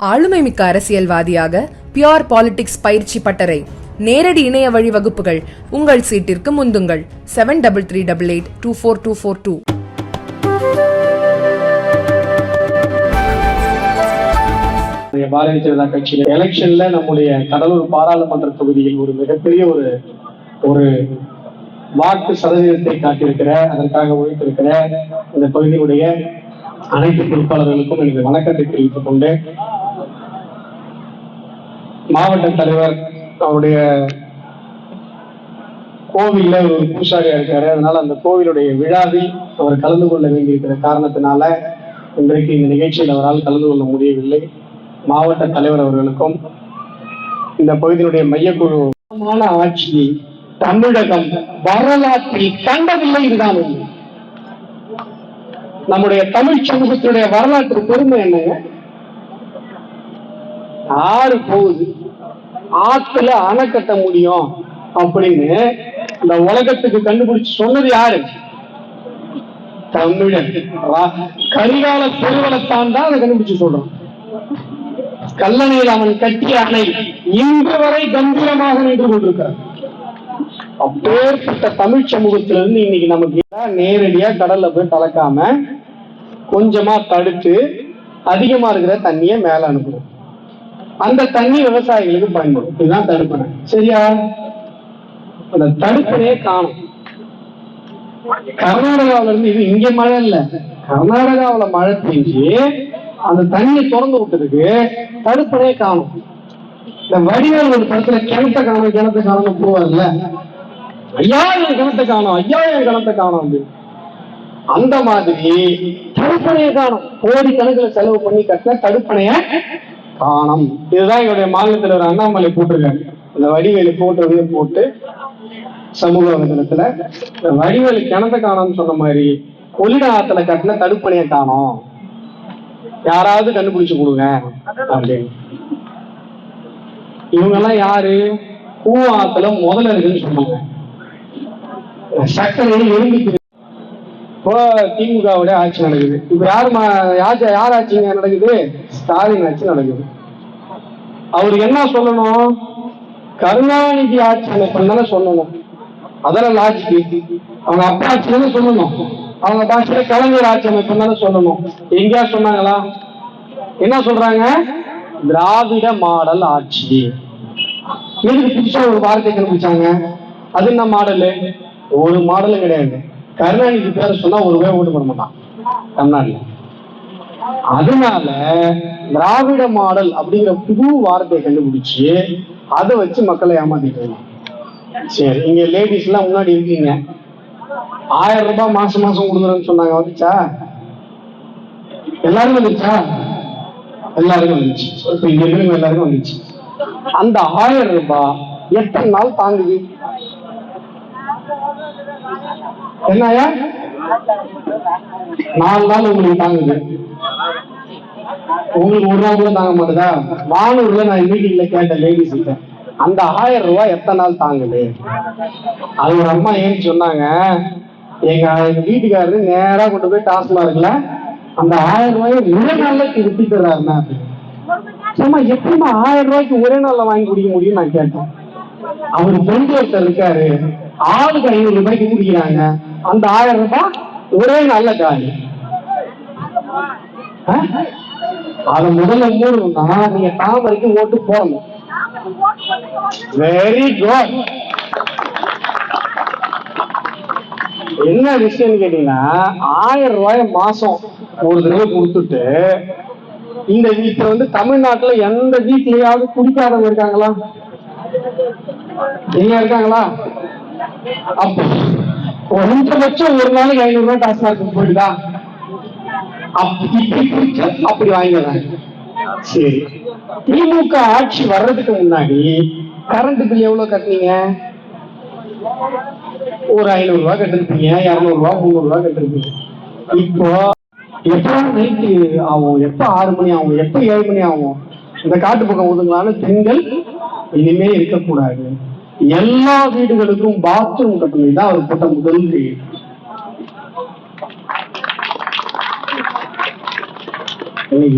ஆளுமைமிக்க அரசியல்வாதியாக pure politics பயிற்சி பட்டறை. நேரடி இணைய வழி வகுப்புகள். உங்கள் சீட்டிற்கு முந்துங்கள். Seven double three double eight two four two four two Bharatiya Janata கட்சியில எலெக்ஷன்ல நம்முடைய கடலூர் பாராளுமன்ற தொகுதியில் ஒரு மிகப்பெரிய ஒரு ஒரு வாக்கு சதவீதத்தை காட்டியிருக்கிற அதற்காக உழைத்திருக்கிற இந்த பகுதியினுடைய அனைத்து பொறுப்பாளர்களுக்கும் எனது வணக்கத்தை தெரிவித்துக் கொண்டு மாவட்ட தலைவர் அவருடைய கோவில்ல ஒரு பூசாரியா இருக்காரு. அதனால அந்த கோவிலுடைய விழாவில் அவர் கலந்து கொள்ள வேண்டியிருக்கிற காரணத்தினால இன்றைக்கு இந்த நிகழ்ச்சியில் அவரால் கலந்து கொள்ள முடியவில்லை. மாவட்ட தலைவர் அவர்களுக்கும் இந்த பகுதியினுடைய மையக்குழு ஆட்சியை தமிழகம் வரலாற்றில் கண்டதில்லை இதுதான். நம்முடைய தமிழ் சமூகத்தினுடைய வரலாற்று பெருமை என்னங்க? ஆறு போகுது. ஆத்துல அணை கட்ட முடியும் அப்படின்னு இந்த உலகத்துக்கு கண்டுபிடிச்சு சொன்னது யாரு? தமிழன். கரிகால பெருவளத்தான் தான் அதை கண்டுபிடிச்சு சொல்றோம் கல்லணையில் அவன் கட்டிய அணை இன்று வரை கம்பீரமாக நின்று கொண்டிருக்கிறார் அப்பேற்பட்ட தமிழ் சமூகத்திலிருந்து இன்னைக்கு நமக்கு நேரடியா கடல்ல போய் கலக்காம கொஞ்சமா தடுத்து அதிகமா இருக்கிற தண்ணியை மேல அனுப்பணும் அந்த தண்ணி விவசாயிகளுக்கு பயன்படும். இதுதான் தடுப்பணை சரியா? அந்த தடுப்பணையே காணும். கர்நாடகாவில இருந்து இது இங்க மழை இல்ல. கர்நாடகாவுல மழை பெஞ்சு அந்த தண்ணியை திறந்து விட்டதுக்கு தடுப்பணையே காணும். இந்த வடிவேல் ஒரு படத்துல கிணத்த காணும் கிணத்த காணும் போவார்ல. ஐயாயிரம் என் கிணத்த காணும் ஐயாயிரம் என் கிணத்த காணும் அப்படின்னு அந்த மாதிரி தடுப்பணையை காணும். கோடி கணக்குல செலவு பண்ணி கட்டின தடுப்பணைய காணம் இதுதான் எங்களுடைய மாநில தலைவர் அண்ணாமலை போட்டிருக்காரு இந்த வடிவேலு போட்டதையும் போட்டு சமூக வலைதளத்துல இந்த வடிவேலு கிணத்த காணோம்னு சொன்ன மாதிரி கொள்ளிட ஆத்துல கட்டின தடுப்பணையை காணோம். யாராவது கண்டுபிடிச்சு கொடுங்க அப்படின்னு. இவங்க எல்லாம் யாரு? பூ முதல்ல இருக்குன்னு சொன்னாங்க. சக்கரை எலும்பி இப்போ திமுகவுடைய ஆட்சி நடக்குது. இப்ப யார் மா- யார் யார் ஆட்சிங்க நடக்குது? ஸ்டாலின் ஆட்சி நடக்குது. அவருக்கு என்ன சொல்லணும்? கருணாநிதி ஆட்சி அமைப்புன்னு சொல்லணும். அதெல்லாம் லாஜிக் அவங்க அப்பா ஆட்சி தானே சொல்லணும். அவங்க பாஷையில கலைஞர் ஆட்சி அமைப்பு தானே சொல்லணும். எங்கேயா சொன்னாங்களா? என்ன சொல்றாங்க? திராவிட மாடல் ஆட்சி. எதுக்கு புதுசா ஒரு வார்த்தை கண்டுபிடிச்சாங்க? அது என்ன மாடலு? ஒரு மாடலும் கிடையாது. கருணாநிதி பேர சொன்னா ஒரு பேர் ஓட்டு பண்ண மாட்டான். தமிழ்நாட்டுல அதனால திராவிட மாடல் அப்படிங்கிற புது வார்த்தையை கண்டுபிடிச்சு அதை வச்சு மக்களை ஏமாத்திட்டு சரி இங்க லேடிஸ் எல்லாம் முன்னாடி இருக்கீங்க. ஆயிரம் ரூபாய் மாசம் மாசம் கொடுக்குறேன்னு சொன்னாங்க. வந்துச்சா? எல்லாருக்கும் வந்துச்சா? எல்லாருக்கும் வந்துச்சு. இப்ப இங்க இருக்கிறவங்க எல்லாருக்கும் வந்துச்சு. அந்த ஆயிரம் ரூபாய் எத்தனை நாள் தாங்குது? என்னயா நாலு நாள் உங்களுக்கு தாங்குது. உங்களுக்கு ஒரு நாள் கூட தாங்க மாட்டேதா? வானூர்ல நான் மீட்டிங்ல கேட்டேன் லேடிஸ் கிட்ட அந்த ஆயிரம் ரூபாய் எத்தனை நாள் தாங்குது? அது ஒரு அம்மா ஏன்னு சொன்னாங்க எங்க வீட்டுக்காரரு நேரா கொண்டு போய் டாஸ்மார்க்ல அந்த ஆயிரம் ரூபாயை ஒரே நாள்ல விட்டுறாருன்னா சும்மா எப்படிமா ஆயிரம் ரூபாய்க்கு ஒரே நாள்ல வாங்கி குடிக்க முடியும் நான் கேட்டேன். அவர் பெண் ஒருத்தர் இருக்காரு ஆளுக்கு ஐநூறு ரூபாய்க்கு குடிக்கிறாங்க. அந்த ஆயிரம் ரூபாய் ஒரே நல்ல காலி. அது முதல்ல மூடணும்னா நீங்க தாமரைக்கு ஓட்டு போடணும். வெரி குட் என்ன விஷயம்னு கேட்டீங்கன்னா ஆயிரம் ரூபாய் மாசம் ஒரு தடவை கொடுத்துட்டு இந்த வீட்டுல வந்து தமிழ்நாட்டுல எந்த வீட்லயாவது குடிக்காதவங்க இருக்காங்களா? நீங்க இருக்காங்களா? அப்ப குறைஞ்சபட்சம் ஒரு நாளைக்கு ஐநூறு ரூபாய் டாஸ்மார்க் போயிடுதா அப்படி அப்படி வாங்கிடுறாங்க சரி. திமுக ஆட்சி வர்றதுக்கு முன்னாடி கரண்ட் பில் எவ்வளவு கட்டினீங்க? ஒரு ஐநூறு ரூபாய் கட்டிருப்பீங்க இருநூறு ரூபாய் முந்நூறு ரூபாய் கட்டிருப்பீங்க. இப்போ எப்போ நைட்டு ஆகும்? எப்போ ஆறு மணி ஆகும்? எப்போ ஏழு மணி ஆகும்? இந்த காட்டு பக்கம் ஒதுங்கலான்னு பெண்கள் இனிமே இருக்கக்கூடாது. எல்லா வீடுகளுக்கும் பாத்ரூம் கட்டணும் தான் அவர் போட்ட முதல்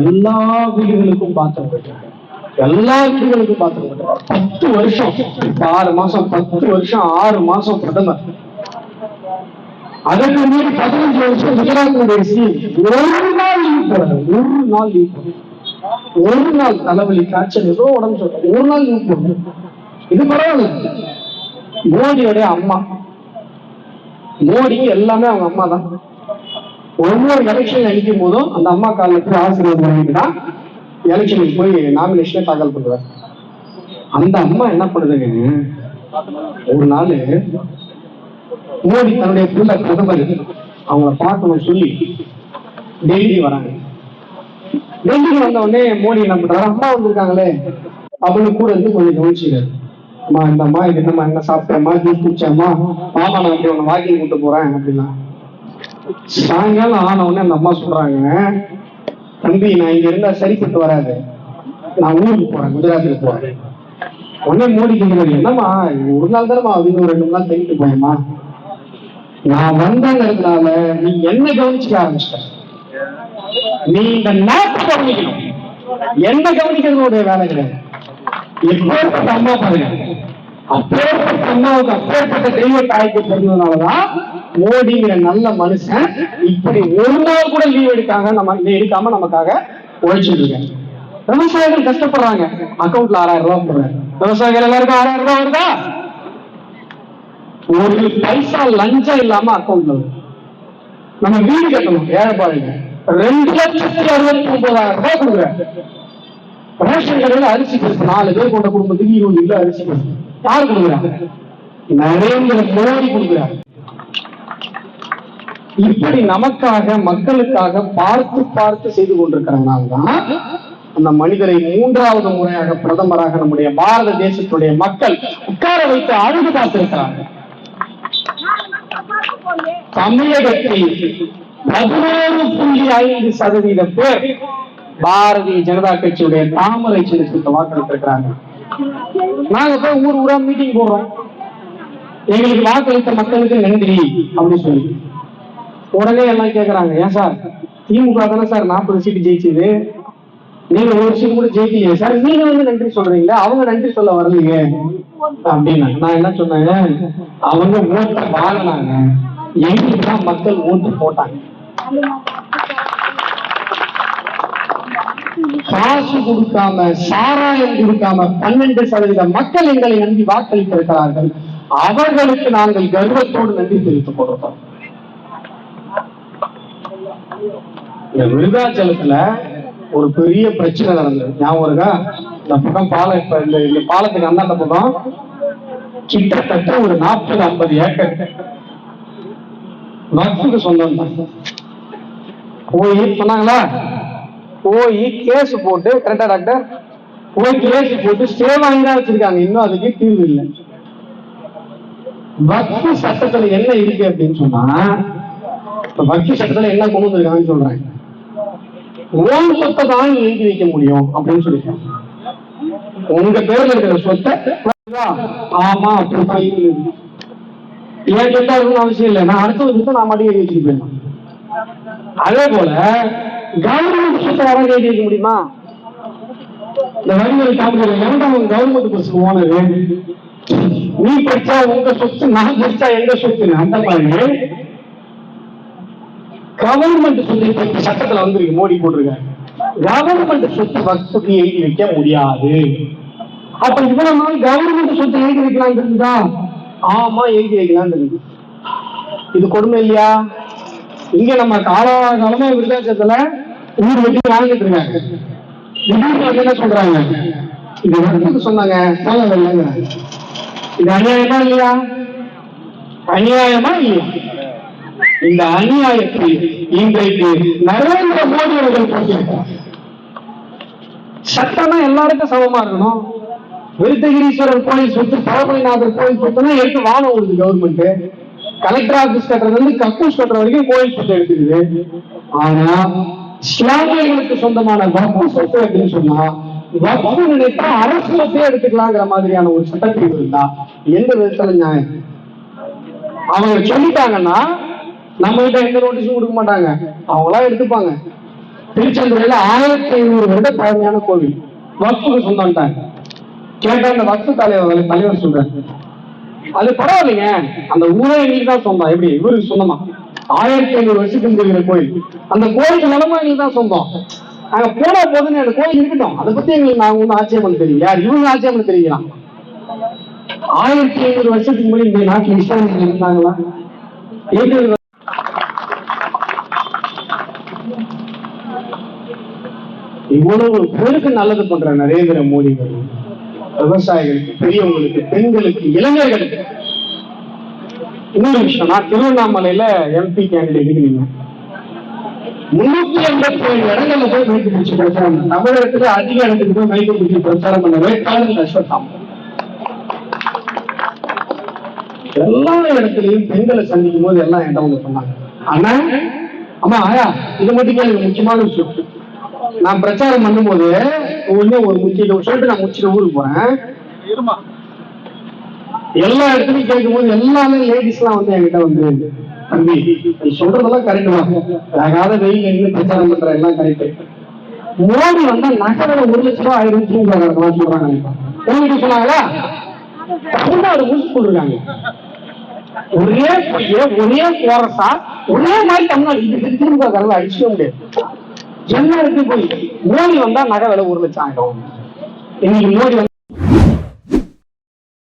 எல்லா வீடுகளுக்கும் பாத்திரம் கட்டுறாங்க. எல்லா வீடுகளுக்கும் பாத்திரம் கட்டுறாங்க. பத்து வருஷம் ஆறு மாசம் பத்து வருஷம் ஆறு மாசம் பிரதமர். அதற்கு முன்னாடி பதினஞ்சு வருஷம் குஜராத்தினுடைய சீன் ஒரு நாள் லீவ் ஒரு நாள் லீவ் ஒரு நாள் தலைவலி காய்ச்சல் ஏதோ உடம்பு சொல்றது ஒரு நாள் லீவ் போடுறது இது பரவாயில்ல. மோடியோடைய அம்மா. மோடி எல்லாமே அவங்க அம்மா தான். ஒவ்வொரு எலெக்ஷன் அடிக்கும் போதும் அந்த அம்மா காலத்துல ஆசீர்வாதம் பண்ணிட்டு தான் எலெக்ஷனுக்கு போய் நாமினேஷனே தாக்கல் பண்ணுவேன் அந்த அம்மா என்ன பண்ணுதுங்க? ஒரு நாள் மோடி தன்னுடைய பிள்ளை பிரதமர் அவங்கள பார்க்கணும் சொல்லி டெல்லி வராங்க. டெல்லி வந்த உடனே மோடி என்ன பண்றாரு அம்மா வந்திருக்காங்களே அப்படின்னு கூட இருந்து கொஞ்சம் கவனிச்சுக்காரு அம்மா இந்தம்மா இது என்னம்மா என்ன சாப்பிட்டேம்மா ஜூஸ் குடிச்சேம்மா மாமா நான் இப்படி உன்னை வாக்கிங் கூட்டு போறேன் அப்படின்னா. சாயங்காலம் ஆன உடனே அந்த அம்மா சொல்றாங்க தம்பி நான் இங்க இருந்தா சரிப்பட்டு வராது. நான் ஊருக்கு போறேன் குஜராத்துக்கு போறேன். உடனே மோடி கேட்கிறாரு என்னம்மா ஒரு நாள் தானே இன்னும் ரெண்டு மூணு நாள் தங்கிட்டு போயம்மா. நான் வந்தங்கிறதுனால நீ என்ன கவனிச்சுக்க ஆரம்பிச்சிட்ட? நீ இந்த நாட்டு கவனிக்கணும். என்ன கவனிக்கிறது உடைய வேலை கிடையாது. எப்பேற்பட்ட அம்மா பாருங்க அப்பேற்பட்ட அம்மாவுக்கு அப்பேற்பட்ட தெய்வ தாய்க்கு பிறந்ததுனாலதான் மோடிங்கிற நல்ல மனுஷன் இப்படி ஒரு நாள் கூட லீவ் எடுக்காங்க நம்ம எடுக்காம நமக்காக உழைச்சிட்டு இருக்காங்க விவசாயிகள் கஷ்டப்படுறாங்க. அக்கௌண்ட்ல ஆறாயிரம் ரூபாய் போடுறாங்க விவசாயிகள் எல்லாருக்கும் ஆறாயிரம் ரூபாய் வருதா? ஒரு பைசா லஞ்சம் இல்லாம அக்கவுண்ட்ல வரும் நம்ம வீடு கட்டணும். ஏழைப்பாடுங்க ரெண்டு லட்சத்தி அறுபத்தி ஒன்பதாயிரம் ரூபாய் கொடுக்குறாங்க ரேஷன் கடையில அரிசி கொடுக்கும் நாலு பேர் கொண்ட குடும்பத்துக்கு இருபது கிலோ அரிசி கொடுக்கும் யார் கொடுக்குறாங்க? நரேந்திர மோடி கொடுக்குறாங்க இப்படி நமக்காக மக்களுக்காக பார்த்து பார்த்து செய்து கொண்டிருக்கிறதுனால்தான் அந்த மனிதரை மூன்றாவது முறையாக பிரதமராக நம்முடைய பாரத தேசத்துடைய மக்கள் உட்கார வைத்து அழுது பார்த்திருக்கிறாங்க தமிழகத்தில் பதினோரு புள்ளி ஐந்து சதவீத பேர் பாரதிய ஜனதா கட்சியுடைய தாமரை சின்னத்துக்கு வாக்களித்திருக்கிறாங்க நாங்க போய் ஊர் ஊரா மீட்டிங் போடுறோம். எங்களுக்கு வாக்களித்த மக்களுக்கு நன்றி அப்படின்னு சொல்லி. உடனே எல்லாம் கேக்குறாங்க ஏன் சார்? திமுக தானே சார் நாற்பது சீட்டு ஜெயிச்சது. நீங்க ஒரு சீட் கூட ஜெயிக்கலையே சார். நீங்க வந்து நன்றி சொல்றீங்களா அவங்க நன்றி சொல்ல வரலீங்க அப்படின்னா நான் என்ன சொன்னேன் அவங்க ஓட்டை வாங்கினாங்க. எங்களுக்கு தான் மக்கள் ஓட்டு போட்டாங்க. காசு கொடுக்காம சாராயம் கொடுக்காம பன்னெண்டு சதவீத மக்கள் எங்களை நம்பி வாக்களித்திருக்கிறார்கள். அவர்களுக்கு நாங்கள் கர்வத்தோடு நன்றி தெரிவித்துக் கொள்கிறோம். விருதாச்சலத்துல ஒரு பெரிய பிரச்சனை நடந்தது. ஞாபகம் இருக்கா? இந்த பக்கம் பாலம் இப்ப இந்த இந்த பாலத்துக்கு அந்தாண்ட பக்கம். கிட்டத்தட்ட ஒரு நாற்பது ஐம்பது ஏக்கர். வக்ஃபுக்கு சொந்தம் தான். போய் சொன்னாங்களா போய் கேஸ் போட்டு கரெக்டா டாக்டர் போய் கேஸ் போட்டு ஸ்டே வாங்கி தான் வச்சிருக்காங்க. இன்னும் அதுக்கு தீர்வு இல்லை. வக்ஃபு சட்டத்துல என்ன இருக்கு அப்படின்னு சொன்னா இப்ப வக்ஃபு சட்டத்துல என்ன கொண்டு வந்திருக்காங்கன்னு சொல்றாங்க ஓன் சொத்தை தான் நீக்கி வைக்க முடியும் அப்படின்னு சொல்லிருக்காங்க உங்க பேர்ல இருக்கிற சொத்தை ஆமா ஏன் சொத்தா இருக்கணும்னு அவசியம் இல்லை. நான் அடுத்த சொத்தை நான் மட்டும் எழுதி வச்சிருப்பேன் அதே போல கவர்மெண்ட் எழுதி வைக்க முடியுமா? இந்த வரிகளை காமிக்கிற கவர்மெண்ட் பஸ் ஓனரு நீ படிச்சா உங்க சொத்து நான் படிச்சா எங்க சொத்து? அந்த மாதிரி கவர்மெண்ட் சொத்தை பத்தி சட்டத்துல வந்திருக்கு மோடி போட்டிருக்காங்க கவர்மெண்ட் சொத்து வசதி எழுதி வைக்க முடியாது. அப்ப இவ்வளவு நாள் கவர்மெண்ட் சொத்தை எழுதி வைக்கலாம் இருக்குதா ஆமா எழுதி வைக்கலாம் இருக்கு இது கொடுமை இல்லையா? இங்க நம்ம காலகாலமா விருதாச்சலத்துல ஊர் வெட்டி வாங்கிட்டு இருக்காங்க. திடீர்னு என்ன சொல்றாங்க? இது சொன்னாங்க. போல இல்லைங்க இது அநியாயமா இல்லையா? அநியாயமா இல்லையா? இந்த அநியாயத்தை இன்றைக்கு நரேந்திர மோடி அவர்கள் போட்டிருக்கிறார் சட்டம்னா எல்லாருக்கும் சமமா இருக்கணும். விருத்தகிரீஸ்வரர் கோயில் சொத்து பழமணிநாதர் கோயில் சொத்துனா எடுத்து வாழ விடுது கவர்மெண்ட் கலெக்டர் ஆபீஸ் கட்டுறது வந்து கக்கூஸ் கட்டுற வரைக்கும் கோயில் சொத்து எடுத்துக்குது. ஆனா இஸ்லாமியர்களுக்கு சொந்தமான வப்பு சொத்து அப்படின்னு சொன்னா வப்பு நினைத்தா அரசு சொத்தே எடுத்துக்கலாங்கிற மாதிரியான ஒரு சட்டப்பிரிவு இருந்தா எந்த விதத்துல நியாயம்? அவங்க சொல்லிட்டாங்கன்னா நம்ம கிட்ட எந்த நோட்டீஸும் கொடுக்க மாட்டாங்க. அவங்களா எடுத்துப்பாங்க. திருச்செந்தூர்ல ஆயிரத்தி ஐநூறு வருட பழமையான கோவில். வக்ஃபுக்கு சொந்தம்ட்டாங்க. கேட்டா அந்த வக்ஃபு தலைவர் தலைவர் சொல்றாரு. அது பரவாயில்லைங்க அந்த ஊரே எங்களுக்கு தான் சொந்தம். எப்படி? இவருக்கு சொந்தமா? ஆயிரத்தி ஐநூறு வருஷத்துக்கு இருக்கிற கோயில். அந்த கோயிலுக்கு நிலமா எங்களுக்கு தான் சொந்தம். நாங்க போன போதுன்னு அந்த கோயில் இருக்கட்டும். அதை பத்தி எங்களுக்கு நாங்க ஒன்றும் பண்ண தெரியும் யார்? இவங்க ஆட்சேபம் தெரியுங்களா ஆயிரத்தி ஐநூறு வருஷத்துக்கு முன்னாடி இந்த நாட்டுல இஸ்லாமியர்கள் இருந்தாங்களா? ஏற்கனவே இவ்வளவு பேருக்கு நல்லது பண்ற நரேந்திர மோடி விவசாயிகளுக்கு பெரியவங்களுக்கு பெண்களுக்கு இளைஞர்களுக்கு. இன்னொரு விஷயம் நான் திருவண்ணாமலையில எம்பி கேண்டிடேட் இருக்கிறீங்க. முன்னூத்தி எண்பத்தி ஏழு இடங்கள்ல போய் மைக்கு பிடிச்சி பிரச்சாரம் தமிழகத்துல அதிக இடத்துக்கு போய் மைக்கு பிடிச்சி பிரச்சாரம் பண்ண வேட்பாளர் அஸ்வத்தாம் எல்லா இடத்துலயும் பெண்களை சந்திக்கும் போது எல்லாம் என்கிட்ட வந்து சொன்னாங்க. ஆனா அம்மா ஆயா இது மட்டும் எனக்கு முக்கியமான விஷயம். நான் பிரச்சாரம் பண்ணும்போது ஒண்ணு ஒரு முக்கிய சொல்லிட்டு நான் முடிச்சுட்டு ஊருக்கு போறேன். எல்லா இடத்துலயும் கேட்கும்போது எல்லாமே லேடிஸ் எல்லாம் வந்து என்கிட்ட வந்து தம்பி நீ சொல்றதெல்லாம் கரெக்ட் தான். வெயில் நின்று பிரச்சாரம் பண்ற எல்லாம் கரெக்ட் மோடி வந்தா நகர ஒரு ரூபாய் ஆயிரம் தூங்க சொல்றாங்க சொன்னாங்களா? முடிச்சு சொல்றாங்க ஒரே ஒரே போரசா ஒரே மாதிரி தமிழ்நாடு. இது கரவை அடிச்சுக்க முடியாது. என்ன இருக்கு போய்? மோடி வந்தா நகை விலை ஒரு லட்சம் ஆயிடும். இன்னைக்கு மோடி